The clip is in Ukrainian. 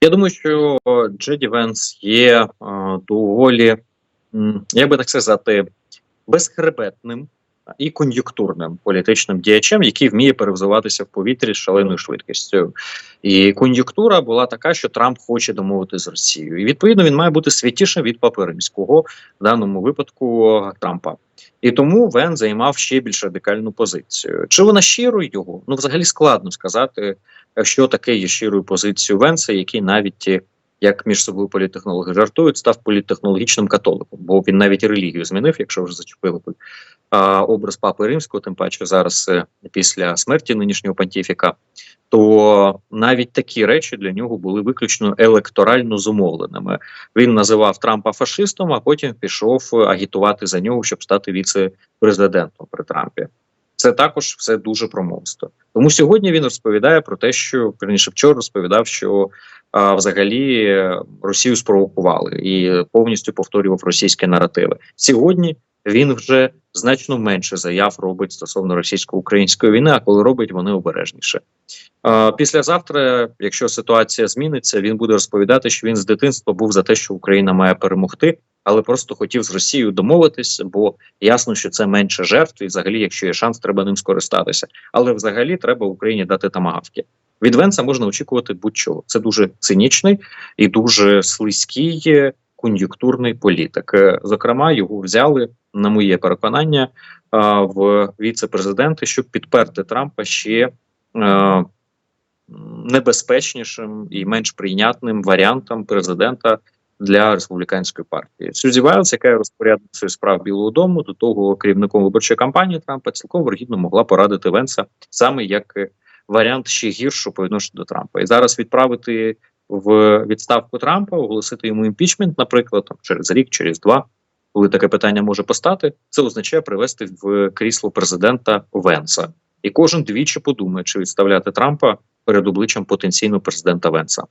Я думаю, що Джеді Венс є е, доволі, як би так сказати, безхребетним і кон'юнктурним політичним діячем, який вміє перевзуватися в повітрі з шаленою швидкістю. І кон'юнктура була така, що Трамп хоче домовити з Росією. І відповідно він має бути святішим від Папи Римського в даному випадку Трампа. І тому Вен займав ще більш радикальну позицію. Чи вона щирою його? Ну, взагалі складно сказати, що таке є щирою позицією Венса, який навіть як між собою політтехнологи жартують, став політтехнологічним католиком, бо він навіть релігію змінив, якщо вже зачепили образ папи римського, тим паче зараз е, після смерті нинішнього понтіфіка, то навіть такі речі для нього були виключно електорально зумовленими. Він називав Трампа фашистом, а потім пішов агітувати за нього, щоб стати віце-президентом при Трампі. Це також все дуже промовсто. Тому сьогодні він розповідає про те, що верніше вчора розповідав, що а, взагалі е, Росію спровокували і повністю повторював російські наративи. Сьогодні він вже значно менше заяв робить стосовно російсько-української війни. А коли робить, вони обережніше. Післязавтра, якщо ситуація зміниться, він буде розповідати, що він з дитинства був за те, що Україна має перемогти, але просто хотів з Росією домовитись, бо ясно, що це менше жертв, і взагалі, якщо є шанс, треба ним скористатися. Але взагалі треба Україні дати тамагавки. Від Венса можна очікувати будь-чого. Це дуже цинічний і дуже слизький е, кон'юнктурний політик. Е, Зокрема, його взяли, на моє переконання, в віце-президенти, щоб підперти Трампа ще е, небезпечнішим і менш прийнятним варіантом президента для республіканської партії. Сюзі Вайлз, яка є розпорядницею справ Білого Дому, до того керівником виборчої кампанії Трампа, цілком вергідно могла порадити Венса саме як е, варіант ще гіршого по відношенню до Трампа, і зараз відправити в відставку Трампа, оголосити йому імпічмент, наприклад, там через рік, через два. Коли таке питання може постати, це означає привести в крісло президента Венса, і кожен двічі подумає, чи відставляти Трампа перед обличчям потенційного президента Венса.